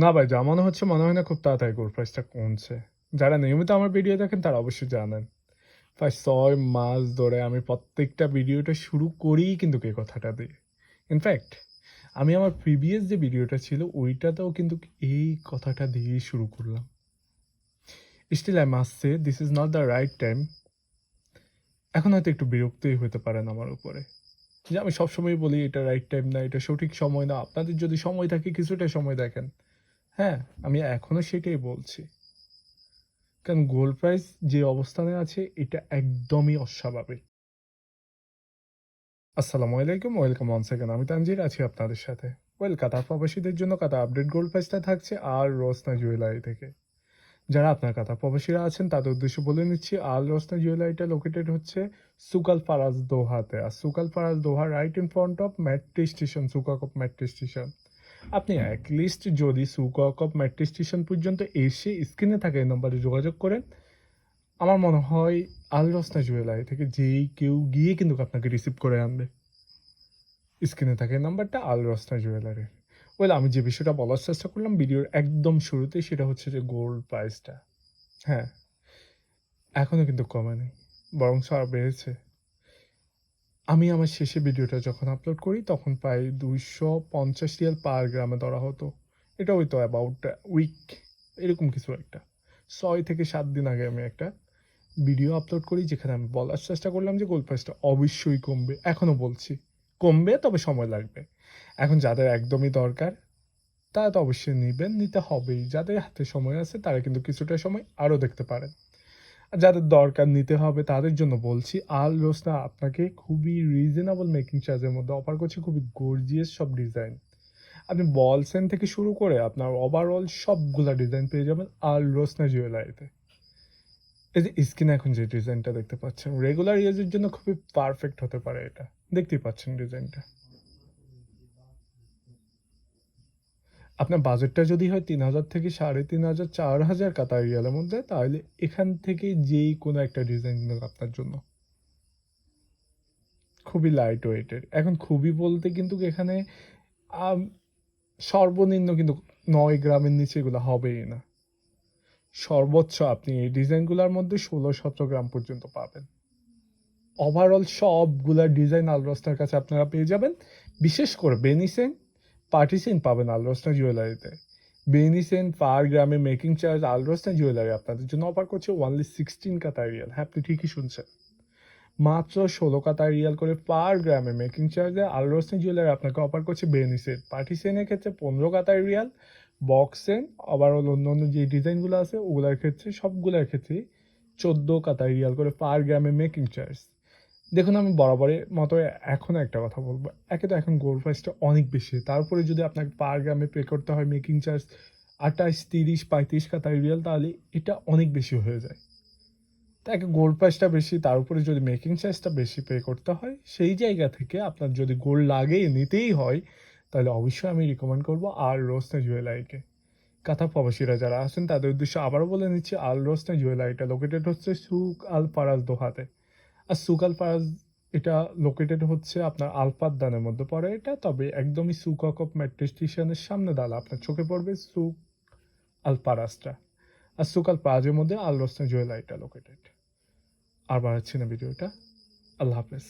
না ভাই, যা মনে হচ্ছে মনে হয় না, খুব তাড়াতাড়ি গোল্ড প্রাইসটা কমছে। যারা নিয়মিত আমার ভিডিও দেখেন, তারা অবশ্যই জানেন। প্রায় ছয় মাস ধরে আমি প্রত্যেকটা ভিডিওটা শুরু করিই কিন্তু এই কথাটা দিয়ে ইনফ্যাক্ট আমি আমার প্রিভিয়াস যে ভিডিওটা ছিল, ওইটাতেও কিন্তু এই কথাটা দিয়েই শুরু করলাম। Still I must say this is not the right time এখন হয়তো একটু বিরক্তই হতে পারেন আমার উপরে। যে আমি সবসময় বলি, এটা রাইট টাইম না, এটা সঠিক সময় না। আপনাদের যদি সময় থাকে, কিছুটা সময় দেখেন। হ্যাঁ আমি এখনও সেটাই বলছি। কারণ গোল্ড প্রাইস যে অবস্থানে আছে, এটা একদমই অস্বাভাবিক। আসসালামু আলাইকুম, ওয়েলকাম ওয়ান সেকেন্ড আমি তানজির আছি আপনাদের সাথে। ওয়েল কাতার প্রবাসীদের জন্য কাতা আপডেট গোল্ড প্রাইসটা থাকছে আর রোসনা জুয়েলারি থেকে। যারা আপনার কাতার প্রবাসীরা আছেন, তাদের উদ্দেশ্যে বলে নিচ্ছি আল রোসনা জুয়েলারিটা লোকেটেড হচ্ছে সুকাল ফারাজ দোহাতে। আর সুকাল Faraz Doha right in front of metro station সুকাকপ metro station আপনি অ্যাটলিস্ট যদি সুকাকপ মেট্রো স্টেশন পর্যন্ত এসে স্ক্রিনে থাকা এই নম্বরে যোগাযোগ করেন, আমার মনে হয় আল রসনা জুয়েলারি থেকে যেই কেউ গিয়ে কিন্তু আপনাকে রিসিভ করে আনবে। স্ক্রিনে থাকে নাম্বারটা আল রসনা জুয়েলারি ওয়েল আমি যে বিষয়টা বলার চেষ্টা করলাম ভিডিওর একদম শুরুতে, সেটা হচ্ছে যে গোল্ড প্রাইসটা হ্যাঁ এখনও কিন্তু কমে নেই, বরং আরও বেড়েছে। আমি আমার শেষে ভিডিওটা যখন আপলোড করি, তখন প্রায় দুইশো পঞ্চাশ রিয়াল পার গ্রামে ধরা হতো। এটা হয়তো অ্যাবাউট উইক এরকম কিছু একটা। ছয় থেকে সাত দিন আগে আমি একটা ভিডিও আপলোড করি, যেখানে আমি বলার চেষ্টা করলাম যে গোল্ড প্রাইসটা অবশ্যই কমবে। এখনও বলছি, কমবে তবে সময় লাগবে। এখন যাদের একদমই দরকার, তারা তো অবশ্যই নেবেন, নিতে হবেই। যাদের হাতে সময় আছে, তারা কিন্তু কিছুটা সময় আরও দেখতে পারেন। যাদের দরকার নিতে হবে তাদের জন্য বলছি আল রোসনা আপনাকে খুবই রিজনেবল মেকিং চার্জের মধ্যে অফার করছে, খুবই গর্জিয়াস সব ডিজাইন আপনি বল সেন থেকে শুরু করে আপনার ওভারঅল সবগুলা ডিজাইন পেয়ে যাবেন আল রোসনা জুয়েলারিতে এই যে স্ক্রিনে এখন যে ডিজাইনটা দেখতে পাচ্ছেন রেগুলার ইউজের জন্য খুবই পারফেক্ট হতে পারে এটা। দেখতেই পাচ্ছেন ডিজাইনটা আপনার বাজেটটা যদি হয় তিন হাজার থেকে সাড়ে তিন হাজার চার হাজার কাতার রিয়ালের মধ্যে, তাহলে এখান থেকে যেই কোনো একটা ডিজাইন আপনার জন্য। খুবই লাইট ওয়েটের এখন খুবই বলতে কিন্তু এখানে সর্বনিম্ন কিন্তু নয় গ্রামের নিচে এগুলো হবেই না। সর্বোচ্চ আপনি এই ডিজাইনগুলোর মধ্যে ষোলো সতেরো গ্রাম পর্যন্ত পাবেন। ওভারঅল সবগুলা ডিজাইন আলরস্টার কাছে আপনারা পেয়ে যাবেন। বিশেষ করে বেনিসেন পার্টিসেন পাবেন আলরস্টা জুয়েলারিতে। বেনিসেন পার গ্রামে মেকিং চার্জ আলরস্টা জুয়েলারি আপনাদের জন্য অফার করছে ওয়ানলি সিক্সটিন কাতার রিয়াল হ্যাঁ আপনি ঠিকই শুনছেন। মাত্র ষোলো কাতার রিয়াল করে পার গ্রামে মেকিং চার্জে আলরস্টা জুয়েলারি আপনাকে অফার করছে বেনিসেন পার্টিসেনের ক্ষেত্রে পনেরো কাতার রিয়াল বক্সেন আবার হলো অন্য অন্য যে ডিজাইনগুলো আছে, ওগুলোর ক্ষেত্রে, সবগুলোর ক্ষেত্রেই চোদ্দ কাতার রিয়াল করে পার গ্রামে মেকিং চার্জ দেখুন, আমি বরাবরের মতো এখন একটা কথা বলব। একে তো এখন গোল্ড প্রাইসটা অনেক বেশি তারপরে যদি আপনাকে পার গ্রামে পে করতে হয় মেকিং চার্জ আঠাশ, তিরিশ, পঁয়ত্রিশ কাতার রিয়াল তাহলে এটা অনেক বেশি হয়ে যায়। তা একে গোল্ড প্রাইসটা বেশি, তার উপরে যদি মেকিং চার্জটা বেশি পে করতে হয়, সেই জায়গা থেকে আপনার যদি গোল্ড লাগে, নিতেই হয়, তাহলে অবশ্যই আমি রিকমেন্ড করব আর রোসনা জুয়েলারিকে কাথা প্রবাসীরা যারা আছেন, তাদের উদ্দেশ্যে আবারও বলে নিচ্ছি আল রোসনা জুয়েলারিটা লোকেটেড হচ্ছে সুক আল পারাজ দোহাতে। আর সুকাল এটা লোকেটেড হচ্ছে আপনার আলপার দানের মধ্যে পড়ে এটা, তবে একদমই সুকক মেট্রো স্টেশনের সামনে দাঁড়া আপনার চোখে পড়বে সুক আলপারাসটা আর সুকাল পাজের মধ্যে আল রোসনা জুয়েলারিটা লোকেটেড আর বাড়াচ্ছি না ভিডিওটা। আল্লাহ হাফেজ।